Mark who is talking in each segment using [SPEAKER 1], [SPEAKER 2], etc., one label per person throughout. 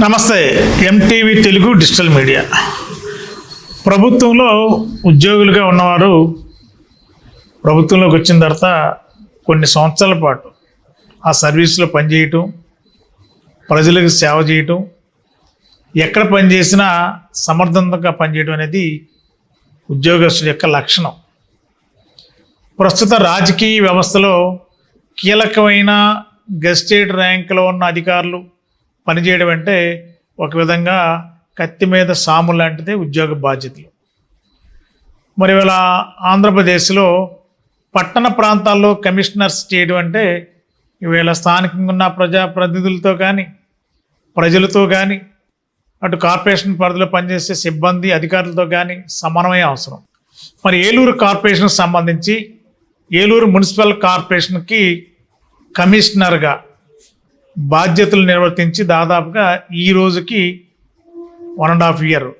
[SPEAKER 1] నమస్తే MTV Telugu digital media. ప్రభుత్వంలో ఉద్యోగులుగా ఉన్నవారు ప్రభుత్వంలోకి వచ్చిన తర్వాత కొన్ని సంవత్సరాల పాటు ఆ సర్వీస్లో పనిచేయటం ప్రజలకు సేవ చేయటం ఎక్కడ పనిచేసినా సమర్థవంతంగా పనిచేయడం అనేది ఉద్యోగస్తుల యొక్క లక్షణం. ప్రస్తుత రాజకీయ వ్యవస్థలో కీలకమైన గెస్టేట్ ర్యాంకులో ఉన్న అధికారులు పనిచేయడం అంటే ఒక విధంగా కత్తి మీద సాము లాంటిదే ఉద్యోగ బాధ్యతలు. మరి ఇలా ఆంధ్రప్రదేశ్లో పట్టణ ప్రాంతాల్లో కమిషనర్స్ చేయడం అంటే ఈవేళ స్థానికంగా ఉన్న ప్రజాప్రతినిధులతో కానీ ప్రజలతో కానీ అటు కార్పొరేషన్ పరిధిలో పనిచేసే సిబ్బంది అధికారులతో కానీ సమన్వయం అవసరం. మరి ఏలూరు కార్పొరేషన్కి సంబంధించి ఏలూరు మున్సిపల్ కార్పొరేషన్కి కమిషనర్గా బాధ్యతలు నిర్వర్తించి దాదాపుగా ఈ రోజుకి వన్ అండ్ హాఫ్ ఇయర్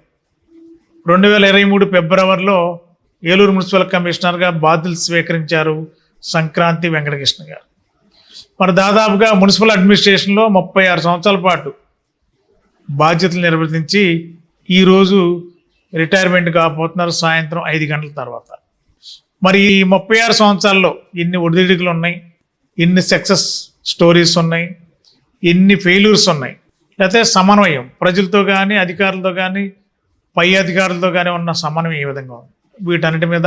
[SPEAKER 1] రెండు వేల ఇరవై మూడు ఫిబ్రవరిలో ఏలూరు మున్సిపల్ కమిషనర్గా బాధ్యతలు స్వీకరించారు సంక్రాంతి వెంకటకృష్ణ గారు. మరి దాదాపుగా మున్సిపల్ అడ్మినిస్ట్రేషన్లో ముప్పై ఆరు సంవత్సరాల పాటు బాధ్యతలు నిర్వర్తించి ఈరోజు రిటైర్మెంట్ కాబోతున్నారు సాయంత్రం ఐదు గంటల తర్వాత. మరి ఈ ముప్పై ఆరు సంవత్సరాల్లో ఎన్ని ఒడిదిడుకులు ఉన్నాయి? ఎన్ని సక్సెస్ స్టోరీస్ ఉన్నాయి? ఎన్ని ఫెయిల్యూర్స్ ఉన్నాయి? లేకపోతే సమన్వయం. ప్రజలతో కానీ అధికారులతో కానీ పై అధికారులతో కానీ ఉన్న సమన్వయం ఏ విధంగా ఉంది. వీటన్నిటి మీద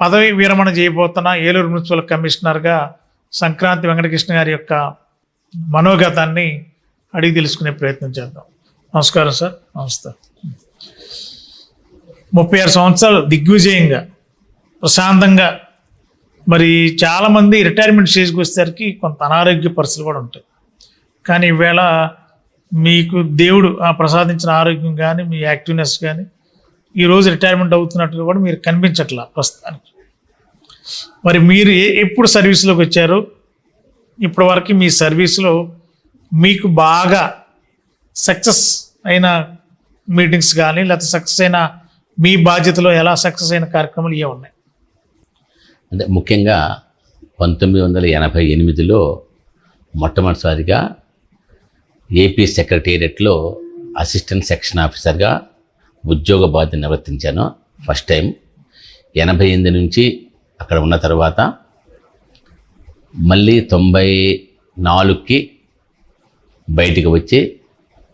[SPEAKER 1] పదవి విరమణ చేయబోతున్న ఏలూరు మున్సిపల్ కమిషనర్గా సంక్రాంతి వెంకటకృష్ణ గారి యొక్క మనోగతాన్ని అడిగి తెలుసుకునే ప్రయత్నం చేద్దాం. నమస్కారం సార్. నమస్తే. ముప్పై ఆరు సంవత్సరాలు దిగ్విజయంగా ప్రశాంతంగా మరి చాలామంది రిటైర్మెంట్ స్టేజ్కి వచ్చేసరికి కొంత అనారోగ్య పరిస్థితులు కూడా ఉంటాయి. కానీ ఈవేళ మీకు దేవుడు ఆ ప్రసాదించిన ఆరోగ్యం కానీ మీ యాక్టివ్నెస్ కానీ ఈరోజు రిటైర్మెంట్ అవుతున్నట్టుగా కూడా మీరు కనిపించట్లా ప్రస్తుతానికి. మరి మీరు ఏ ఎప్పుడు సర్వీస్లోకి వచ్చారు? ఇప్పటివరకు మీ సర్వీస్లో మీకు బాగా సక్సెస్ అయిన మీటింగ్స్ కానీ లేకపోతే సక్సెస్ అయిన మీ బాధ్యతలో ఎలా సక్సెస్ అయిన కార్యక్రమాలు ఏ ఉన్నాయి?
[SPEAKER 2] అంటే ముఖ్యంగా పంతొమ్మిది వందల ఎనభై ఎనిమిదిలో మొట్టమొదటిసారిగా ఏపీ సెక్రటేరియట్లో అసిస్టెంట్ సెక్షన్ ఆఫీసర్గా ఉద్యోగ బాధ్యత నిర్వర్తించాను ఫస్ట్ టైం. ఎనభై ఎనిమిది నుంచి అక్కడ ఉన్న తర్వాత మళ్ళీ తొంభై నాలుగుకి బయటికి వచ్చి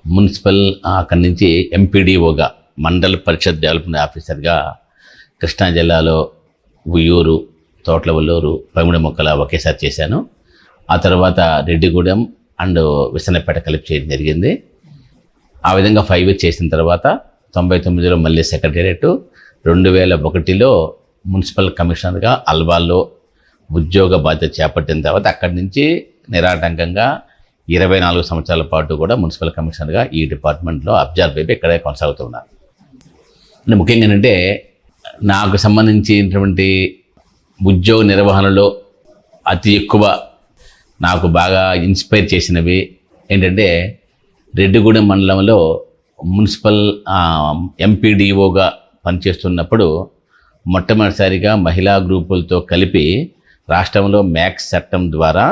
[SPEAKER 2] మున్సిపల్ అక్కడి నుంచి ఎంపీడీఓగా మండల పరిషత్ డెవలప్మెంట్ ఆఫీసర్గా కృష్ణా జిల్లాలో ఉయ్యూరు తోట్లవల్లూరు పమిడి మొక్కల ఒకేసారి చేశాను. ఆ తర్వాత రెడ్డిగూడెం అండ్ విసనపేట కలిపి చేయడం జరిగింది. ఆ విధంగా ఫైవ్ ఇయర్స్ చేసిన తర్వాత తొంభై తొమ్మిదిలో మళ్ళీ సెక్రటేరియట్ రెండు వేల ఒకటిలో మున్సిపల్ కమిషనర్గా అల్వాల్లో ఉద్యోగ బాధ్యత చేపట్టిన తర్వాత అక్కడి నుంచి నిరాటంకంగా ఇరవై నాలుగు సంవత్సరాల పాటు కూడా మున్సిపల్ కమిషనర్గా ఈ డిపార్ట్మెంట్లో అబ్జర్వ్ అయిపోయి ఇక్కడే కొనసాగుతున్నారు. అంటే ముఖ్యంగా ఏంటంటే నాకు సంబంధించినటువంటి ఉద్యోగ నిర్వహణలో అతి ఎక్కువ నాకు బాగా ఇన్స్పైర్ చేసినవి ఏంటంటే రెడ్డిగూడెం మండలంలో మున్సిపల్ ఎంపీడీఓగా పనిచేస్తున్నప్పుడు మొట్టమొదటిసారిగా మహిళా గ్రూపులతో కలిపి రాష్ట్రంలో మ్యాక్స్ చట్టం ద్వారా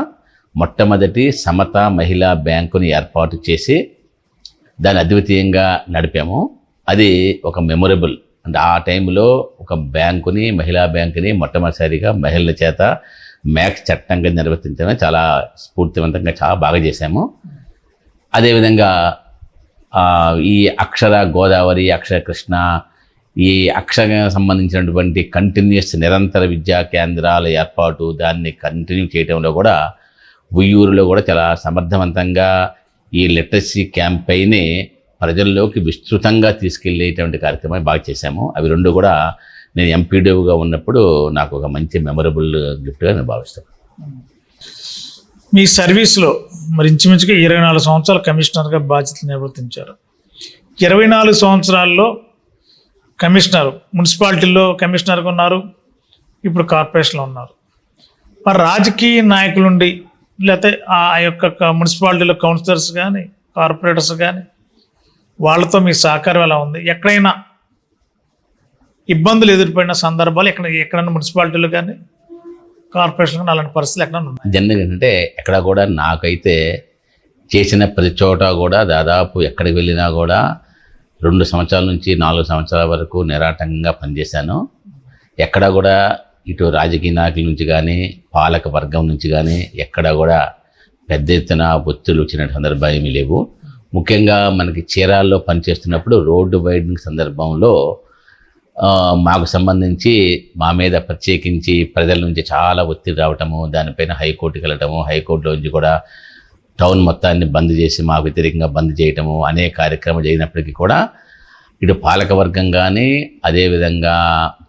[SPEAKER 2] మొట్టమొదటి సమత మహిళా బ్యాంకుని ఏర్పాటు చేసి దాన్ని అద్వితీయంగా నడిపాము. అది ఒక మెమొరబుల్. అంటే ఆ టైంలో ఒక బ్యాంకుని మహిళా బ్యాంకుని మొట్టమొదటిసారిగా మహిళల చేత మ్యాక్స్ చట్టంగా నిర్వర్తించడం చాలా స్ఫూర్తివంతంగా చాలా బాగా చేశాము. అదేవిధంగా ఈ అక్షర గోదావరి అక్షర కృష్ణ ఈ అక్షర సంబంధించినటువంటి కంటిన్యూస్ నిరంతర విద్యా కేంద్రాల ఏర్పాటు దాన్ని కంటిన్యూ చేయడంలో కూడా ఉయ్యూరులో కూడా చాలా సమర్థవంతంగా ఈ లిటరసీ క్యాంపెయిన్ని ప్రజల్లోకి విస్తృతంగా తీసుకెళ్ళేటువంటి కార్యక్రమాన్ని బాగా చేశాము. అవి రెండు కూడా నేను ఎంపీడీఓగా ఉన్నప్పుడు నాకు ఒక మంచి మెమరబుల్ గిఫ్ట్గా నేను భావిస్తాను.
[SPEAKER 1] మీ సర్వీస్లో మరి ఇంచుమించుగా ఇరవై నాలుగు సంవత్సరాల కమిషనర్గా బాధ్యతలు నిర్వర్తించారు. ఇరవై నాలుగు సంవత్సరాల్లో కమిషనర్ మున్సిపాలిటీలో కమిషనర్గా ఉన్నారు ఇప్పుడు కార్పొరేషన్లో ఉన్నారు. మరి రాజకీయ నాయకులుండి లేకపోతే ఆ యొక్క మున్సిపాలిటీలో కౌన్సిలర్స్ కానీ కార్పొరేటర్స్ కానీ వాళ్ళతో మీ సహకారం ఎలా ఉంది? ఎక్కడైనా ఇబ్బందులు ఎదుర్కొన్న సందర్భాలు ఎక్కడ ఎక్కడన్నా మున్సిపాలిటీలు కానీ కార్పొరేషన్ కానీ అలాంటి పరిస్థితులు ఎక్కడ ఉన్నాయి?
[SPEAKER 2] జనరల్గా ఏంటంటే ఎక్కడ కూడా నాకైతే చేసిన ప్రతి చోట కూడా దాదాపు ఎక్కడికి వెళ్ళినా కూడా రెండు సంవత్సరాల నుంచి నాలుగు సంవత్సరాల వరకు నిరాటంగా పనిచేశాను. ఎక్కడా కూడా ఇటు రాజకీయ నాయకుల నుంచి కానీ పాలక వర్గం నుంచి కానీ ఎక్కడ కూడా పెద్ద ఎత్తున ఒత్తిళ్ళు వచ్చిన సందర్భాలు ఏమీ లేవు. ముఖ్యంగా మనకి చీరాల్లో పనిచేస్తున్నప్పుడు రోడ్డు వైడింగ్ సందర్భంలో మాకు సంబంధించి మా మీద ప్రత్యేకించి ప్రజల నుంచి చాలా ఒత్తిడి రావటము దానిపైన హైకోర్టుకి వెళ్ళటము హైకోర్టులో నుంచి కూడా టౌన్ మొత్తాన్ని బంద్ చేసి మాకు వ్యతిరేకంగా బంద్ చేయటము అనే కార్యక్రమం జరిగినప్పటికీ కూడా ఇటు పాలకవర్గం కానీ అదేవిధంగా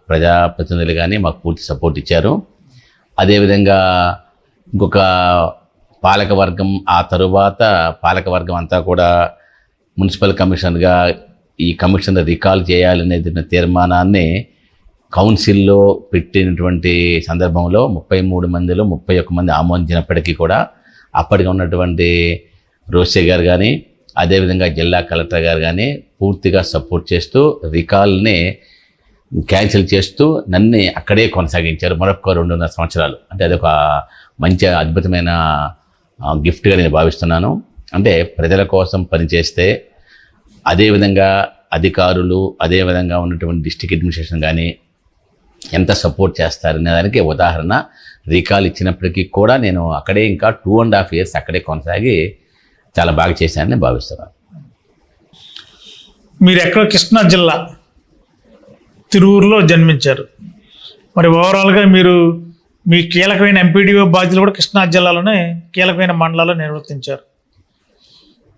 [SPEAKER 2] ప్రజాప్రతినిధులు కానీ మాకు పూర్తి సపోర్ట్ ఇచ్చారు. అదేవిధంగా ఇంకొక పాలకవర్గం ఆ తరువాత పాలకవర్గం అంతా కూడా మున్సిపల్ కమిషనర్గా ఈ కమిషన్ రికాల్ చేయాలనేది తీర్మానాన్ని కౌన్సిల్లో పెట్టినటువంటి సందర్భంలో ముప్పై మూడు మందిలో ముప్పై ఒక్క మంది ఆమోదించినప్పటికీ కూడా అప్పటికి ఉన్నటువంటి రోసే గారు కానీ అదేవిధంగా జిల్లా కలెక్టర్ గారు కానీ పూర్తిగా సపోర్ట్ చేస్తూ రికాల్ని క్యాన్సిల్ చేస్తూ నన్ను అక్కడే కొనసాగించారు మరొక రెండున్నర సంవత్సరాలు. అంటే అదొక మంచి అద్భుతమైన గిఫ్ట్గా నేను భావిస్తున్నాను. అంటే ప్రజల కోసం పనిచేస్తే అదేవిధంగా అధికారులు అదేవిధంగా ఉన్నటువంటి డిస్టిక్ అడ్మినిస్ట్రేషన్ కానీ ఎంత సపోర్ట్ చేస్తారనే దానికి ఉదాహరణ రీకాల్ ఇచ్చినప్పటికీ కూడా నేను అక్కడే ఇంకా టూ అండ్ హాఫ్ ఇయర్స్ అక్కడే కొనసాగి చాలా బాగా చేశానని భావిస్తున్నాను.
[SPEAKER 1] మీరు ఎక్కడ? కృష్ణా జిల్లా. తిరువురులో జన్మించారు. మరి ఓవరాల్గా మీరు మీ కీలకమైన ఎంపీడీఓ బాధ్యతలు కూడా కృష్ణా జిల్లాలోనే కీలకమైన మండలాల్లో నిర్వర్తించారు.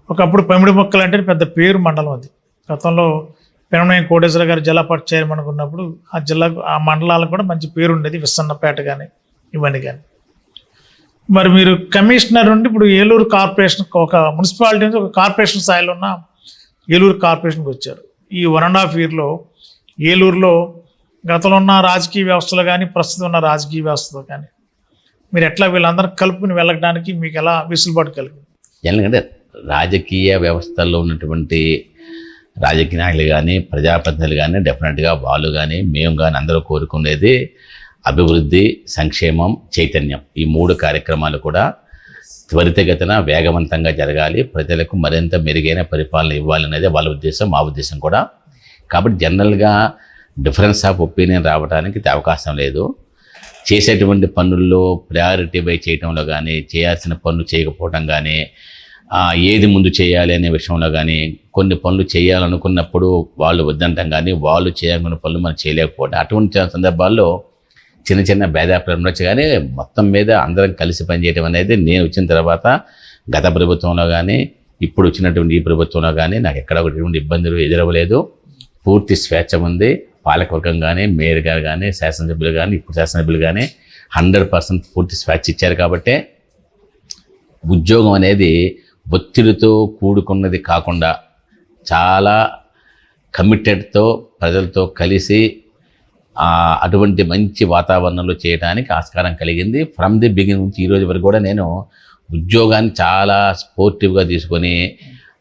[SPEAKER 1] ఒకప్పుడు పమిడి మొక్కలు అంటే పెద్ద పేరు మండలం అది. గతంలో పెనమనేని కోటేశ్వర గారు జిల్లాపాటు చైర్మన్ ఉన్నప్పుడు ఆ జిల్లాకు ఆ మండలాలకు కూడా మంచి పేరు ఉండేది విస్సన్నపేట కానీ ఇవన్నీ కానీ మరి మీరు కమిషనర్ నుండి ఇప్పుడు ఏలూరు కార్పొరేషన్ ఒక మున్సిపాలిటీ నుంచి ఒక కార్పొరేషన్ స్థాయిలో ఉన్న ఏలూరు కార్పొరేషన్కి వచ్చారు. ఈ వన్ అండ్ హాఫ్ ఇయర్లో ఏలూరులో గతంలో ఉన్న రాజకీయ వ్యవస్థలో కానీ ప్రస్తుతం ఉన్న రాజకీయ వ్యవస్థలో కానీ మీరు ఎట్లా వీళ్ళందరూ కలుపుకుని వెళ్ళడానికి మీకు ఎలా వెసులుబాటు కలిగింది?
[SPEAKER 2] ఎందుకంటే రాజకీయ వ్యవస్థల్లో ఉన్నటువంటి రాజకీయ నాయకులు కానీ ప్రజాప్రతినిధులు కానీ డెఫినెట్గా వాళ్ళు కానీ మేము కానీ అందరూ కోరుకునేది అభివృద్ధి సంక్షేమం చైతన్యం. ఈ మూడు కార్యక్రమాలు కూడా త్వరితగతిన వేగవంతంగా జరగాలి. ప్రజలకు మరింత మెరుగైన పరిపాలన ఇవ్వాలనేది వాళ్ళ ఉద్దేశం మా ఉద్దేశం కూడా. కాబట్టి జనరల్గా డిఫరెన్స్ ఆఫ్ ఒపీనియన్ రావడానికి అవకాశం లేదు. చేసేటువంటి పనుల్లో ప్రయారిటీ బై చేయటంలో కానీ చేయాల్సిన పనులు చేయకపోవటం కానీ ఏది ముందు చేయాలి అనే విషయంలో కానీ కొన్ని పనులు చేయాలనుకున్నప్పుడు వాళ్ళు వద్దంటాం కానీ వాళ్ళు చేయాలనుకున్న పనులు మనం చేయలేకపోవడం అటువంటి సందర్భాల్లో చిన్న చిన్న భేదాభిప్రాయం ఉండొచ్చు కానీ మొత్తం మీద అందరం కలిసి పనిచేయడం అనేది నేను వచ్చిన తర్వాత గత ప్రభుత్వంలో కానీ ఇప్పుడు వచ్చినటువంటి ఈ ప్రభుత్వంలో కానీ నాకు ఎక్కడ ఒకటి ఇబ్బందులు ఎదురవ్వలేదు. పూర్తి స్వేచ్ఛ ఉంది. పాలకవర్గం కానీ మేయర్ గారు కానీ శాసనసభ్యులు కానీ ఇప్పుడు శాసనసభ్యులు కానీ హండ్రెడ్ పర్సెంట్ పూర్తి స్వేచ్ఛ ఇచ్చారు కాబట్టే ఉద్యోగం అనేది ఒత్తిడితో కూడుకున్నది కాకుండా చాలా కమిటెడ్తో ప్రజలతో కలిసి అటువంటి మంచి వాతావరణంలో చేయడానికి ఆస్కారం కలిగింది. ఫ్రమ్ ది బిగినింగ్ నుంచి ఈరోజు వరకు కూడా నేను ఉద్యోగాన్ని చాలా స్పోర్టివ్గా తీసుకొని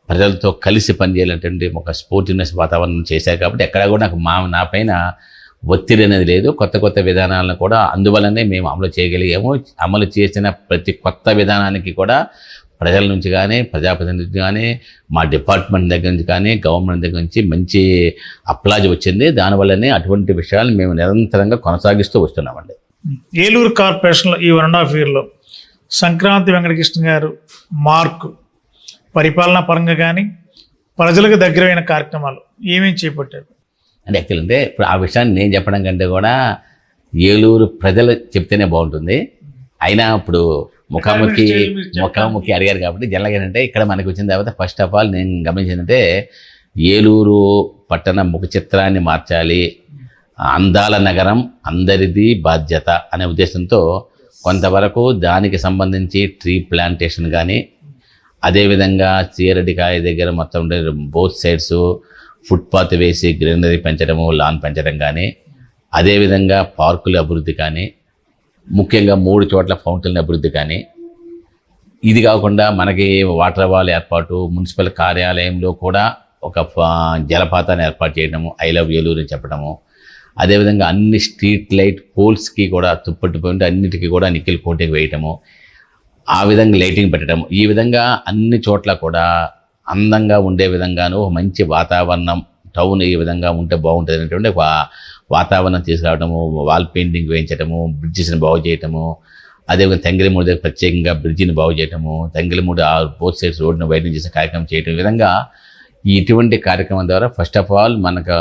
[SPEAKER 2] ప్రజలతో కలిసి పనిచేయాలంటే ఒక స్పోర్టివ్నెస్ వాతావరణం చేశారు కాబట్టి ఎక్కడ కూడా నాకు మా నా పైన ఒత్తిడి అనేది లేదు. కొత్త కొత్త విధానాలను కూడా అందువలనే మేము అమలు చేయగలిగాము. అమలు చేసిన ప్రతి కొత్త విధానానికి కూడా ప్రజల నుంచి కానీ ప్రజాప్రతినిధుల నుంచి కానీ మా డిపార్ట్మెంట్ దగ్గర నుంచి కానీ గవర్నమెంట్ దగ్గర నుంచి మంచి అప్లాజ్ వచ్చింది. దానివల్లనే అటువంటి విషయాలు మేము నిరంతరంగా కొనసాగిస్తూ వస్తున్నామండి.
[SPEAKER 1] ఏలూరు కార్పొరేషన్లో ఈ వన్ అండ్ హాఫ్ ఇయర్లో సంక్రాంతి వెంకటకృష్ణ గారు మార్క్ పరిపాలనా పరంగా కానీ ప్రజలకు దగ్గరైన కార్యక్రమాలు ఏమేమి చేపట్టారు?
[SPEAKER 2] అంటే యాక్చువల్ అంటే ఇప్పుడు ఆ విషయాన్ని నేను చెప్పడం కంటే కూడా ఏలూరు ప్రజలు చెప్తేనే బాగుంటుంది. అయినా ఇప్పుడు ముఖాముఖి ముఖాముఖి అడిగారు కాబట్టి జనరల్గా ఏంటంటే ఇక్కడ మనకి వచ్చిన తర్వాత ఫస్ట్ ఆఫ్ ఆల్ నేను గమనించిందంటే ఏలూరు పట్టణ ముఖ చిత్రాన్ని మార్చాలి. అందాల నగరం అందరిది బాధ్యత అనే ఉద్దేశంతో కొంతవరకు దానికి సంబంధించి ట్రీ ప్లాంటేషన్ కానీ అదేవిధంగా చీరడికాయ దగ్గర మొత్తం ఉండే బోత్ సైడ్స్ ఫుట్పాత్ వేసి గ్రీనరీ పెంచడము లాన్ పెంచడం కానీ అదేవిధంగా పార్కుల అభివృద్ధి కానీ ముఖ్యంగా మూడు చోట్ల ఫౌంటైన్ అభివృద్ధి కానీ ఇది కాకుండా మనకి వాటర్ వాల్ ఏర్పాటు మున్సిపల్ కార్యాలయంలో కూడా ఒక ఫ- జలపాతాన్ని ఏర్పాటు చేయడము ఐ లవ్ ఏలూరు అని చెప్పడము. అదేవిధంగా అన్ని స్ట్రీట్ లైట్ పోల్స్కి కూడా తుప్పట్టుపోయి అన్నిటికీ కూడా నిఖిల్ కోటింగ్ వేయటము ఆ విధంగా లైటింగ్ పెట్టడం ఈ విధంగా అన్ని చోట్ల కూడా అందంగా ఉండే విధంగాను ఒక మంచి వాతావరణం టౌన్ ఈ విధంగా ఉంటే బాగుంటుంది అనేటువంటి ఒక వాతావరణం తీసుకురావడము వాల్ పెయింటింగ్ వేయించడము బ్రిడ్జెస్ని బాగు చేయటము అదేవిధంగా తెంగిలిమూడి దగ్గర ప్రత్యేకంగా బ్రిడ్జిని బాగు చేయటము తెంగిలిమూడి ఆ బోత్ సైడ్స్ రోడ్ను వైద్యం చేసే కార్యక్రమం చేయటం విధంగా ఇటువంటి కార్యక్రమం ద్వారా ఫస్ట్ ఆఫ్ ఆల్ మనకు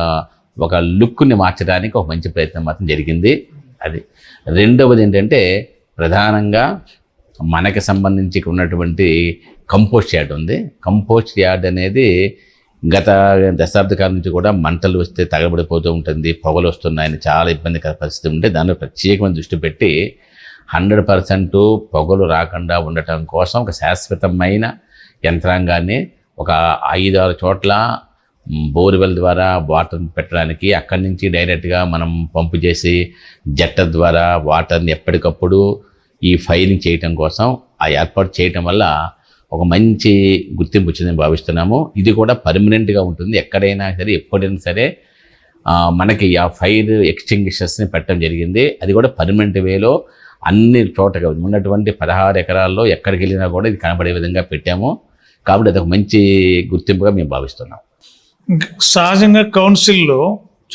[SPEAKER 2] ఒక లుక్ని మార్చడానికి ఒక మంచి ప్రయత్నం మాత్రం జరిగింది. అది రెండవది ఏంటంటే ప్రధానంగా మనకి సంబంధించి ఉన్నటువంటి కంపోస్ట్ యార్డ్ ఉంది. కంపోస్ట్ యార్డ్ అనేది గత దశాబ్ద కాలం నుంచి కూడా మంటలు వస్తే తగబడిపోతూ ఉంటుంది పొగలు వస్తున్నాయని చాలా ఇబ్బందికర పరిస్థితి ఉంటే దానిలో ప్రత్యేకమైన దృష్టి పెట్టి హండ్రెడ్ పర్సెంట్ పొగలు రాకుండా ఉండటం కోసం ఒక శాశ్వతమైన యంత్రాంగాన్ని ఒక ఐదు ఆరు చోట్ల బోర్వెల్ ద్వారా వాటర్ పెట్టడానికి అక్కడి నుంచి డైరెక్ట్గా మనం పంపు చేసి జట్ట ద్వారా వాటర్ని ఎప్పటికప్పుడు ఈ ఫైరింగ్ చేయటం కోసం ఆ ఏర్పాటు చేయటం వల్ల ఒక మంచి గుర్తింపు వచ్చిందని భావిస్తున్నాము. ఇది కూడా పర్మనెంట్గా ఉంటుంది. ఎక్కడైనా సరే ఎప్పుడైనా సరే మనకి ఆ ఫైర్ ఎక్స్టింగ్విషర్స్ని పెట్టడం జరిగింది. అది కూడా పర్మనెంట్ వేలో అన్ని చోటగా ఉన్నటువంటి పదహారు ఎకరాల్లో ఎక్కడికి వెళ్ళినా కూడా ఇది కనబడే విధంగా పెట్టాము. కాబట్టి అది ఒక మంచి గుర్తింపుగా మేము భావిస్తున్నాం.
[SPEAKER 1] సహజంగా కౌన్సిల్లో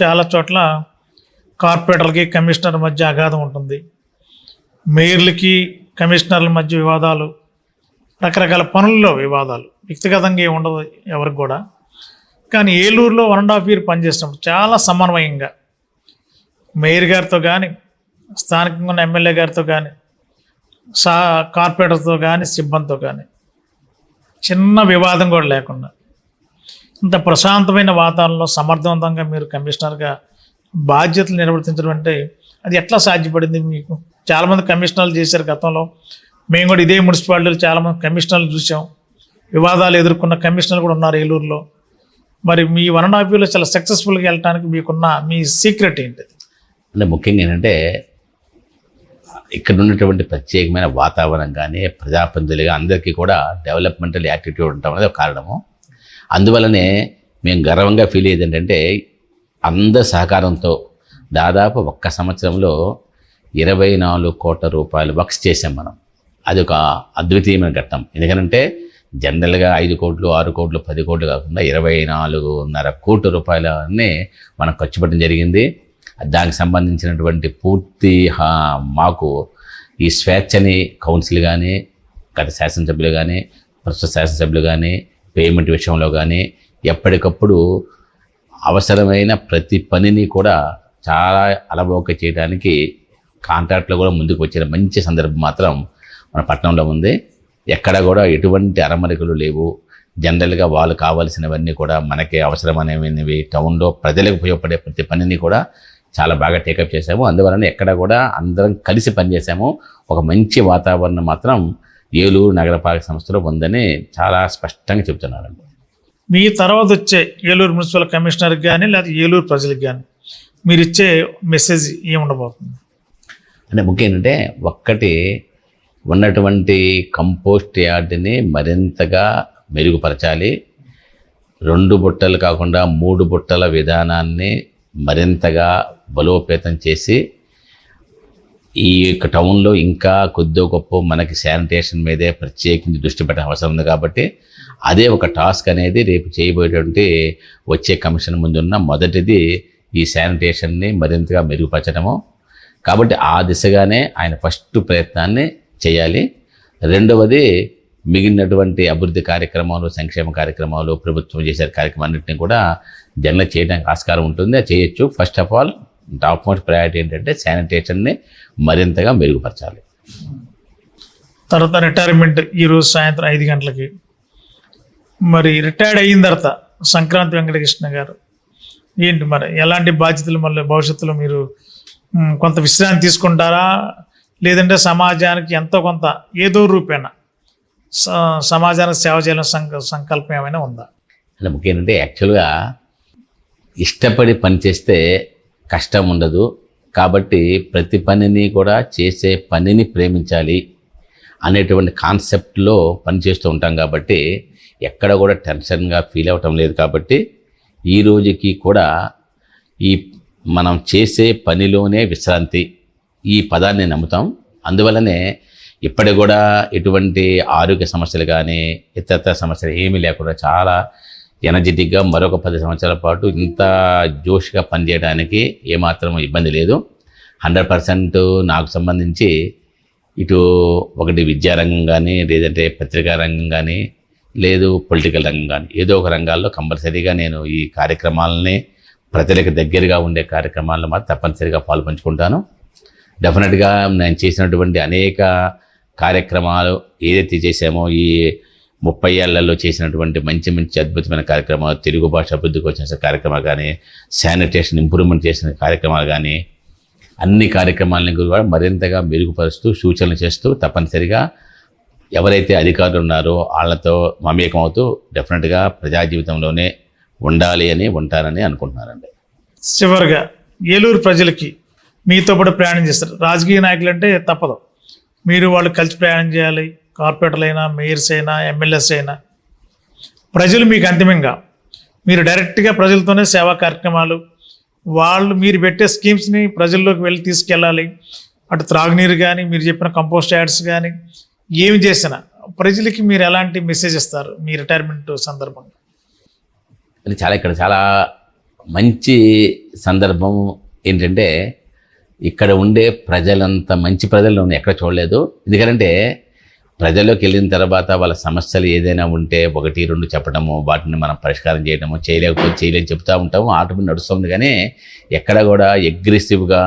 [SPEAKER 1] చాలా చోట్ల కార్పొరేటర్లకి కమిషనర్ మధ్య అగాధం ఉంటుంది. మేయర్లకి కమిషనర్ల మధ్య వివాదాలు రకరకాల పనుల్లో వివాదాలు. వ్యక్తిగతంగా ఏమి ఉండదు ఎవరికి కూడా. కానీ ఏలూరులో వన్ అండ్ హాఫ్ ఇయర్ పనిచేసినప్పుడు చాలా సమన్వయంగా మేయర్ గారితో కానీ స్థానికంగా ఉన్న ఎమ్మెల్యే గారితో కానీ సా కార్పొరేటర్తో కానీ సిబ్బందితో కానీ చిన్న వివాదం కూడా లేకుండా ఇంత ప్రశాంతమైన వాతావరణంలో సమర్థవంతంగా మీరు కమిషనర్గా బాధ్యతలు నిర్వర్తించడం అంటే అది ఎట్లా సాధ్యపడింది మీకు? చాలామంది కమిషనర్లు చేశారు గతంలో. మేము కూడా ఇదే మున్సిపాలిటీలో చాలామంది కమిషనర్లు చూసాం. వివాదాలు ఎదుర్కొన్న కమిషనర్లు కూడా ఉన్నారు ఏలూరులో. మరి మీ వన్ అండ్ హాఫ్ ఇయర్లో చాలా సక్సెస్ఫుల్గా వెళ్ళడానికి మీకున్న మీ సీక్రెట్ ఏంటి?
[SPEAKER 2] అంటే ముఖ్యంగా ఏంటంటే ఇక్కడ ఉన్నటువంటి ప్రత్యేకమైన వాతావరణం కానీ ప్రజాప్రతినిధులుగా అందరికీ కూడా డెవలప్మెంటల్ యాటిట్యూడ్ ఉండటం అనేది ఒక కారణము. అందువల్లనే మేము గర్వంగా ఫీల్ అయ్యేది ఏంటంటే అందరి సహకారంతో దాదాపు ఒక్క సంవత్సరంలో ఇరవై నాలుగు కోట్ల రూపాయలు వర్క్స్ చేసాం మనం. అది ఒక అద్వితీయమైన ఘట్టం. ఎందుకంటే జనరల్గా ఐదు కోట్లు ఆరు కోట్లు పది కోట్లు కాకుండా ఇరవై నాలుగున్నర కోట్ల రూపాయలనే మనం ఖర్చు పెట్టడం జరిగింది. దానికి సంబంధించినటువంటి పూర్తి మాకు ఈ స్వేచ్ఛని కౌన్సిల్ కానీ గత శాసనసభ్యులు కానీ ప్రస్తుత శాసనసభ్యులు కానీ పేమెంట్ విషయంలో కానీ ఎప్పటికప్పుడు అవసరమైన ప్రతి పనిని కూడా చాలా అలవోక చేయడానికి కాంట్రాక్ట్లో కూడా ముందుకు వచ్చిన మంచి సందర్భం మాత్రం మన పట్టణంలో ఉంది. ఎక్కడ కూడా ఎటువంటి అరమరికలు లేవు. జనరల్గా వాళ్ళు కావాల్సినవన్నీ కూడా మనకి అవసరమైనవి టౌన్లో ప్రజలకు ఉపయోగపడే ప్రతి పనిని కూడా చాలా బాగా టేకప్ చేశాము. అందువలన ఎక్కడ కూడా అందరం కలిసి పనిచేసాము ఒక మంచి వాతావరణం మాత్రం ఏలూరు నగరపాలక సంస్థలో ఉందని చాలా స్పష్టంగా చెప్తున్నారండి
[SPEAKER 1] మీ తర్వాత వచ్చే ఏలూరు మున్సిపల్ కమిషనర్కి కానీ లేదా ఏలూరు ప్రజలకు కానీ మీరు ఇచ్చే మెసేజ్ ఏముండబోతుంది?
[SPEAKER 2] అంటే ముఖ్యం ఏంటంటే ఒక్కటి ఉన్నటువంటి కంపోస్ట్ యార్డ్ని మరింతగా మెరుగుపరచాలి. రెండు బుట్టలు కాకుండా మూడు బుట్టల విధానాన్ని మరింతగా బలోపేతం చేసి ఈ యొక్క టౌన్లో ఇంకా కొద్దో గొప్ప మనకి శానిటేషన్ మీదే ప్రత్యేకించి దృష్టి పెట్టడం అవసరం ఉంది కాబట్టి అదే ఒక టాస్క్ అనేది రేపు చేయబోయేటువంటి వచ్చే కమిషన్ ముందున్న మొదటిది ఈ శానిటేషన్ని మరింతగా మెరుగుపరచడము. కాబట్టి ఆ దిశగానే ఆయన ఫస్ట్ ప్రయత్నాన్ని చేయాలి. రెండవది మిగిలినటువంటి అభివృద్ధి కార్యక్రమాలు సంక్షేమ కార్యక్రమాలు ప్రభుత్వం చేసే కార్యక్రమాలన్నింటినీ కూడా జనరల్ చేయడానికి ఆస్కారం ఉంటుంది. అది చేయొచ్చు. First of all top most priority ఏంటంటే శానిటేషన్ని మరింతగా మెరుగుపరచాలి.
[SPEAKER 1] తర్వాత రిటైర్మెంట్ ఈరోజు సాయంత్రం ఐదు గంటలకి. మరి రిటైర్డ్ అయిన తర్వాత సంక్రాంతి వెంకటకృష్ణ గారు ఏంటి మరి ఎలాంటి బాధ్యతలు మళ్ళీ భవిష్యత్తులో మీరు కొంత విశ్రాంతి తీసుకుంటారా? లేదంటే సమాజానికి ఎంతో కొంత ఏదో రూపేణ స- సమాజానికి సేవ చేయాలని సంక సంకల్పం ఏమైనా ఉందా?
[SPEAKER 2] అంటే ముఖ్యం యాక్చువల్గా ఇష్టపడి పని చేస్తే కష్టం ఉండదు. కాబట్టి ప్రతి పనిని కూడా చేసే పనిని ప్రేమించాలి అనేటువంటి కాన్సెప్ట్లో పనిచేస్తూ ఉంటాం కాబట్టి ఎక్కడ కూడా టెన్షన్గా ఫీల్ అవ్వటం లేదు కాబట్టి ఈ రోజుకి కూడా ఈ మనం చేసే పనిలోనే విశ్రాంతి. ఈ పదాన్ని నమ్ముతాం. అందువల్లనే ఇప్పటికి కూడా ఎటువంటి ఆరోగ్య సమస్యలు కానీ ఇతర సమస్యలు ఏమీ లేకుండా చాలా ఎనర్జెటిక్గా మరొక పది సంవత్సరాల పాటు ఇంత జోష్గా పనిచేయడానికి ఏమాత్రం ఇబ్బంది లేదు. హండ్రెడ్ పర్సెంట్ నాకు సంబంధించి ఇటు ఒకటి విద్యారంగం కానీ లేదంటే పత్రికా రంగం కానీ లేదు పొలిటికల్ రంగం కానీ ఏదో ఒక రంగాల్లో కంపల్సరీగా నేను ఈ కార్యక్రమాలని ప్రజలకు దగ్గరగా ఉండే కార్యక్రమాల్లో మాత్రం తప్పనిసరిగా పాల్పంచుకుంటాను డెఫినెట్గా నేను చేసినటువంటి అనేక కార్యక్రమాలు ఏదైతే చేశామో ఈ ముప్పై ఏళ్ళలో చేసినటువంటి మంచి మంచి అద్భుతమైన కార్యక్రమాలు తెలుగు భాష అభివృద్ధికి వచ్చిన కార్యక్రమాలు కానీ శానిటేషన్ ఇంప్రూవ్మెంట్ చేసిన కార్యక్రమాలు కానీ అన్ని కార్యక్రమాలను కూడా మరింతగా మెరుగుపరుస్తూ సూచనలు చేస్తూ తప్పనిసరిగా ఎవరైతే అధికారులు ఉన్నారో వాళ్ళతో మమేకమవుతూ డెఫినెట్గా ప్రజా జీవితంలోనే ఉండాలి అని ఉంటారని అనుకుంటున్నారండి
[SPEAKER 1] చివరిగా ఏలూరు ప్రజలకి మీతో పాటు ప్రయాణం చేస్తారు. రాజకీయ నాయకులు అంటే తప్పదు. మీరు వాళ్ళు కలిసి ప్రయాణం చేయాలి. కార్పొరేటర్లు అయినా మేయర్స్ అయినా ఎమ్మెల్యేస్ అయినా. ప్రజలు మీకు అంతిమంగా. మీరు డైరెక్ట్గా ప్రజలతోనే సేవా కార్యక్రమాలు వాళ్ళు మీరు పెట్టే స్కీమ్స్ని ప్రజల్లోకి వెళ్ళి తీసుకెళ్ళాలి. అటు త్రాగునీరు కానీ మీరు చెప్పిన కంపోస్ట్ యాడ్స్ కానీ ఏమి చేసినా ప్రజలకి మీరు ఎలాంటి మెసేజ్ ఇస్తారు మీ రిటైర్మెంట్ సందర్భంగా?
[SPEAKER 2] అది చాలా ఇక్కడ చాలా మంచి సందర్భం ఏంటంటే ఇక్కడ ఉండే ప్రజలంత మంచి ప్రజలు ఎక్కడ చూడలేదు. ఎందుకంటే ప్రజల్లోకి వెళ్ళిన తర్వాత వాళ్ళ సమస్యలు ఏదైనా ఉంటే ఒకటి రెండు చెప్పడము వాటిని మనం పరిష్కారం చేయడము చేయలేకపోతే చేయలేని చెప్తూ ఉంటాము ఆటోమేటిక్ నడుస్తుంది కానీ ఎక్కడ కూడా అగ్రెసివ్గా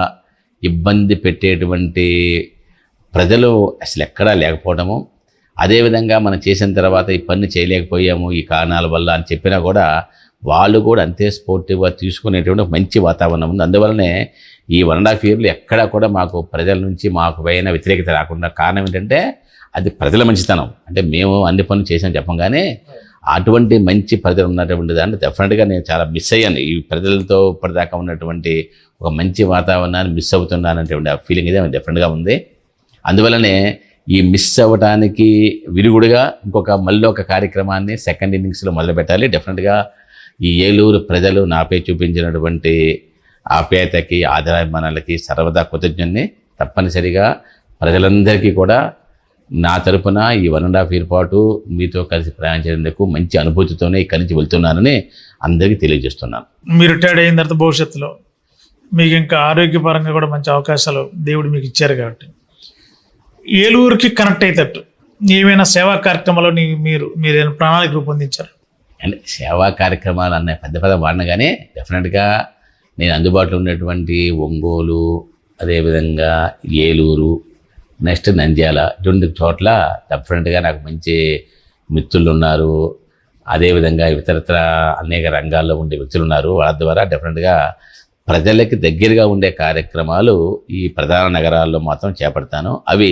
[SPEAKER 2] ఇబ్బంది పెట్టేటువంటి ప్రజలు అసలు ఎక్కడా లేకపోవడము. అదేవిధంగా మనం చేసిన తర్వాత ఈ పని చేయలేకపోయాము ఈ కారణాల వల్ల అని చెప్పినా కూడా వాళ్ళు కూడా అంతే స్పోర్టివ్గా తీసుకునేటువంటి మంచి వాతావరణం ఉంది. అందువలనే ఈ వన్ అండ్ హాఫ్ ఇయర్లు ఎక్కడా కూడా మాకు ప్రజల నుంచి మాకు పైన వ్యతిరేకత రాకుండా కారణం ఏంటంటే అది ప్రజల మంచితనం. అంటే మేము అన్ని పనులు చేసాం చెప్పంగానే అటువంటి మంచి ప్రజలు ఉన్నటువంటి దాన్ని డెఫినెట్గా నేను చాలా మిస్ అయ్యాను. ఈ ప్రజలతో ఇప్పటిదాకా ఉన్నటువంటి ఒక మంచి వాతావరణాన్ని మిస్ అవుతున్నానటువంటి ఆ ఫీలింగ్ ఇదే డెఫినెట్గా ఉంది. అందువలనే ఈ మిస్ అవ్వడానికి విరుగుడుగా ఇంకొక మళ్ళీ ఒక కార్యక్రమాన్ని సెకండ్ ఇన్నింగ్స్లో మొదలుపెట్టాలి. డెఫినెట్గా ఈ ఏలూరు ప్రజలు నాపై చూపించినటువంటి ఆప్యాయతకి ఆదరాభిమానాలకి సర్వదా కృతజ్ఞని తప్పనిసరిగా ప్రజలందరికీ కూడా నా తరపున ఈ వన్ అండ్ హాఫ్ ఇయర్ పాటు మీతో కలిసి ప్రయాణించేందుకు మంచి అనుభూతితోనే ఇక్కడి నుంచి వెళ్తున్నానని అందరికీ తెలియజేస్తున్నాను.
[SPEAKER 1] మీరు రిటైర్డ్ అయిన తర్వాత భవిష్యత్తులో మీకు ఇంకా ఆరోగ్యపరంగా కూడా మంచి అవకాశాలు దేవుడు మీకు ఇచ్చారు కాబట్టి. ఏలూరుకి కనెక్ట్ అయ్యేటట్టు ఏమైనా సేవా కార్యక్రమాలు మీరు మీరు ప్రణాళిక రూపొందించారు?
[SPEAKER 2] అంటే సేవా కార్యక్రమాలు అన్న పెద్ద పెద్ద వాడినగానే డెఫినెట్గా నేను అందుబాటులో ఉన్నటువంటి ఒంగోలు అదేవిధంగా ఏలూరు నెక్స్ట్ నంద్యాల ఇటువంటి చోట్ల డెఫినెట్గా నాకు మంచి మిత్రులు ఉన్నారు. అదేవిధంగా ఇతరత్ర అనేక రంగాల్లో ఉండే వ్యక్తులు ఉన్నారు. వాళ్ళ ద్వారా డెఫినెట్గా ప్రజలకి దగ్గరగా ఉండే కార్యక్రమాలు ఈ ప్రధాన నగరాల్లో మాత్రం చేపడతాను. అవి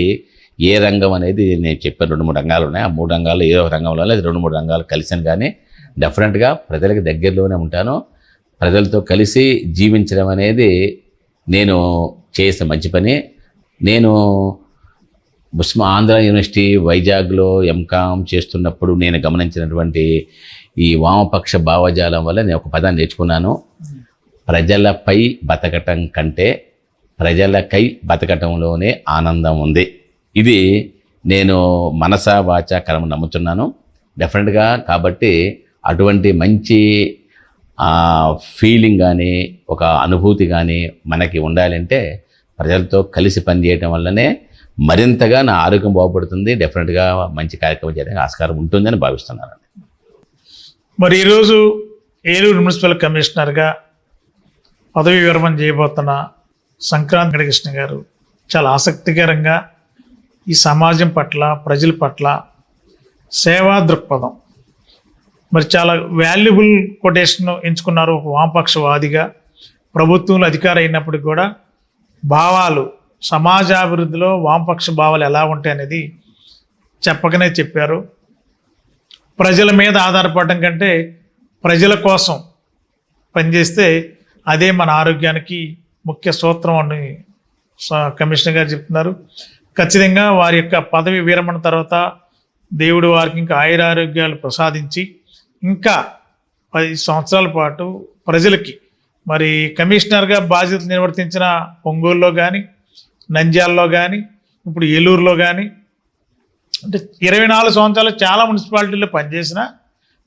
[SPEAKER 2] ఏ రంగం అనేది నేను చెప్పిన రెండు మూడు రంగాలు ఉన్నాయి. ఆ మూడు రంగాల్లో ఏదో ఒక రంగంలో రెండు మూడు రంగాలు కలిసిన కానీ డెఫినెట్గా ప్రజలకు దగ్గరలోనే ఉంటాను. ప్రజలతో కలిసి జీవించడం అనేది నేను చేసిన మంచి పని. నేను ఉస్మా ఆంధ్ర యూనివర్సిటీ వైజాగ్లో ఎంకామ్ చేస్తున్నప్పుడు నేను గమనించినటువంటి ఈ వామపక్ష భావజాలం వల్ల నేను ఒక పదాన్ని నేర్చుకున్నాను. ప్రజలపై బతకటం కంటే ప్రజలకై బతకటంలోనే ఆనందం ఉంది. ఇది నేను మనస వాచ కర్మ నమ్ముతున్నాను. డెఫినెట్గా కాబట్టి అటువంటి మంచి ఫీలింగ్ కానీ ఒక అనుభూతి కానీ మనకి ఉండాలంటే ప్రజలతో కలిసి పనిచేయటం వల్లనే మరింతగా నా ఆరోగ్యం బాగుపడుతుంది. డెఫినెట్గా మంచి కార్యక్రమం చేయడానికి ఆస్కారం ఉంటుందని భావిస్తున్నాను.
[SPEAKER 1] మరి ఈరోజు ఏలూరు మున్సిపల్ కమిషనర్గా పదవి విరమణ చేయబోతున్న సంక్రాంతి గణకృష్ణ గారు చాలా ఆసక్తికరంగా ఈ సమాజం పట్ల ప్రజల పట్ల సేవా దృక్పథం మరి చాలా వాల్యుబుల్ కొటేషన్ ఎంచుకున్నారు ఒక వామపక్షవాదిగా. ప్రభుత్వంలో అధికారం అయినప్పటికీ కూడా భావాలు సమాజాభివృద్ధిలో వామపక్ష భావాలు ఎలా ఉంటాయి అనేది చెప్పకనే చెప్పారు. ప్రజల మీద ఆధారపడడం కంటే ప్రజల కోసం పనిచేస్తే అదే మన ఆరోగ్యానికి ముఖ్య సూత్రం అని కమిషనర్ గారు చెప్తున్నారు. ఖచ్చితంగా వారి యొక్క పదవి విరమణ తర్వాత దేవుడు వారికి ఇంకా ఆయురారోగ్యాలు ప్రసాదించి ఇంకా పది సంవత్సరాల పాటు ప్రజలకి మరి కమిషనర్గా బాధ్యతలు నిర్వర్తించిన ఒంగోలులో కానీ నంద్యాలలో కానీ ఇప్పుడు ఏలూరులో కానీ అంటే ఇరవై నాలుగు సంవత్సరాలు చాలా మున్సిపాలిటీల్లో పనిచేసిన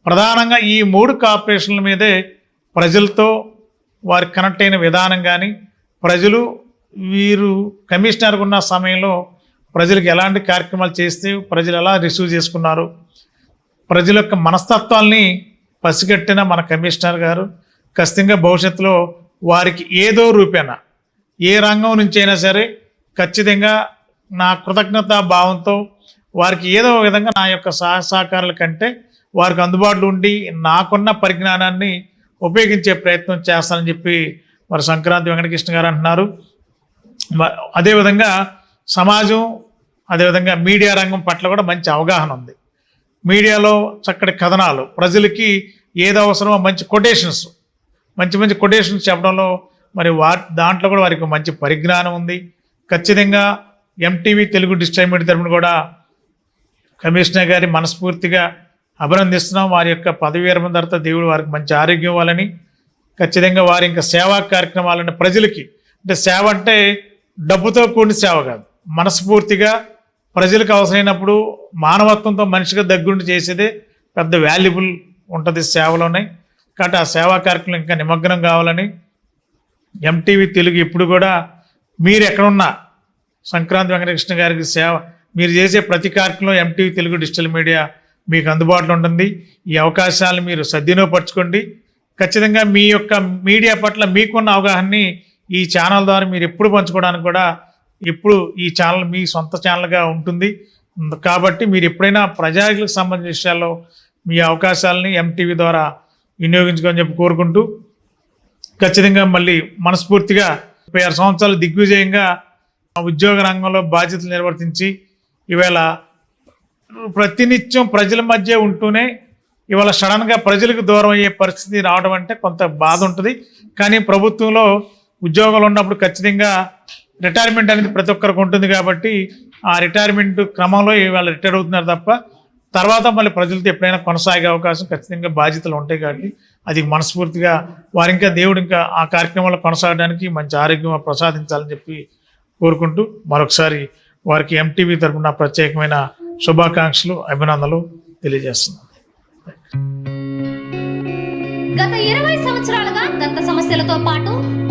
[SPEAKER 1] ప్రధానంగా ఈ మూడు కార్పొరేషన్ల మీదే ప్రజలతో వారు కనెక్ట్ అయిన విధానం కానీ ప్రజలు వీరు కమిషనర్గా ఉన్న సమయంలో ప్రజలకు ఎలాంటి కార్యక్రమాలు చేస్తే ప్రజలు ఎలా రిసీవ్ చేసుకున్నారు ప్రజల యొక్క మనస్తత్వాల్ని పసిగట్టిన మన కమిషనర్ గారు ఖచ్చితంగా భవిష్యత్తులో వారికి ఏదో రూపేనా ఏ రంగం నుంచి అయినా సరే ఖచ్చితంగా నా కృతజ్ఞతా భావంతో వారికి ఏదో విధంగా నా యొక్క సహ సహకారాల కంటే వారికి అందుబాటులో ఉండి నాకున్న పరిజ్ఞానాన్ని ఉపయోగించే ప్రయత్నం చేస్తానని చెప్పి మరి సంక్రాంతి వెంకటకృష్ణ గారు అంటున్నారు. అదేవిధంగా సమాజం అదేవిధంగా మీడియా రంగం పట్ల కూడా మంచి అవగాహన ఉంది. మీడియాలో చక్కటి కథనాలు. ప్రజలకి ఏది అవసరమో మంచి కొటేషన్స్ మంచి మంచి కొటేషన్స్ చెప్పడంలో మరి వా దాంట్లో కూడా వారికి మంచి పరిజ్ఞానం ఉంది. ఖచ్చితంగా ఎంటీవీ తెలుగు డిస్ట్రిబ్యూట్ తరఫున కూడా కమిషనర్ గారి మనస్ఫూర్తిగా అభినందిస్తున్నాం. వారి యొక్క పదవి విరమణ తర్వాత దేవుడు వారికి మంచి ఆరోగ్యం ఇవ్వాలని. ఖచ్చితంగా వారి ఇంకా సేవా కార్యక్రమాలను ప్రజలకి. అంటే సేవ అంటే డబ్బుతో కూడిన సేవ కాదు. మనస్ఫూర్తిగా ప్రజలకు అవసరమైనప్పుడు మానవత్వంతో మనిషిగా దగ్గరుండి చేసేదే పెద్ద వాల్యుబుల్ ఉంటుంది సేవలోనే కాబట్టి ఆ సేవా కార్యక్రమం ఇంకా నిమగ్నం కావాలని ఎంటీవీ తెలుగు ఇప్పుడు కూడా మీరు ఎక్కడున్నా సంక్రాంతి వెంకటకృష్ణ గారికి సేవ మీరు చేసే ప్రతి కార్యక్రమంలో ఎంటీవీ తెలుగు డిజిటల్ మీడియా మీకు అందుబాటులో ఉంటుంది. ఈ అవకాశాలను మీరు సద్వినియోగపరచుకోండి. ఖచ్చితంగా మీ యొక్క మీడియా పట్ల మీకున్న అవగాహనని ఈ ఛానల్ ద్వారా మీరు ఎప్పుడు పంచుకోవడానికి కూడా ఇప్పుడు ఈ ఛానల్ మీ సొంత ఛానల్గా ఉంటుంది. కాబట్టి మీరు ఎప్పుడైనా ప్రజాకులకు సంబంధించిన విషయాల్లో మీ అవకాశాలని ఎంటీవీ ద్వారా వినియోగించుకొని చెప్పి కోరుకుంటూ ఖచ్చితంగా మళ్ళీ మనస్ఫూర్తిగా ముప్పై ఆరు సంవత్సరాలు దిగ్విజయంగా ఆ ఉద్యోగ రంగంలో బాధ్యతలు నిర్వర్తించి ఇవాళ ప్రతినిత్యం ప్రజల మధ్య ఉంటూనే ఇవాళ సడన్గా ప్రజలకు దూరం అయ్యే పరిస్థితి రావడం అంటే కొంత బాధ ఉంటుంది. కానీ ప్రభుత్వంలో ఉద్యోగాలు ఉన్నప్పుడు ఖచ్చితంగా రిటైర్మెంట్ అనేది ప్రతి ఒక్కరికి ఉంటుంది కాబట్టి ఆ రిటైర్మెంట్ క్రమంలో వాళ్ళు రిటైర్ అవుతున్నారు తప్ప తర్వాత మళ్ళీ ప్రజలతో ఎప్పుడైనా కొనసాగే అవకాశం ఖచ్చితంగా బాధ్యతలు ఉంటాయి కాబట్టి అది మనస్ఫూర్తిగా వారి ఇంకా దేవుడు ఇంకా ఆ కార్యక్రమంలో కొనసాగడానికి మంచి ఆరోగ్యం ప్రసాదించాలని చెప్పి కోరుకుంటూ మరొకసారి వారికి ఎంటీవీ తరపున ప్రత్యేకమైన శుభాకాంక్షలు అభినందనలు తెలియజేస్తున్నాను.
[SPEAKER 3] గత ఇరవై సంవత్సరాలుగా దంత సమస్యలతో పాటు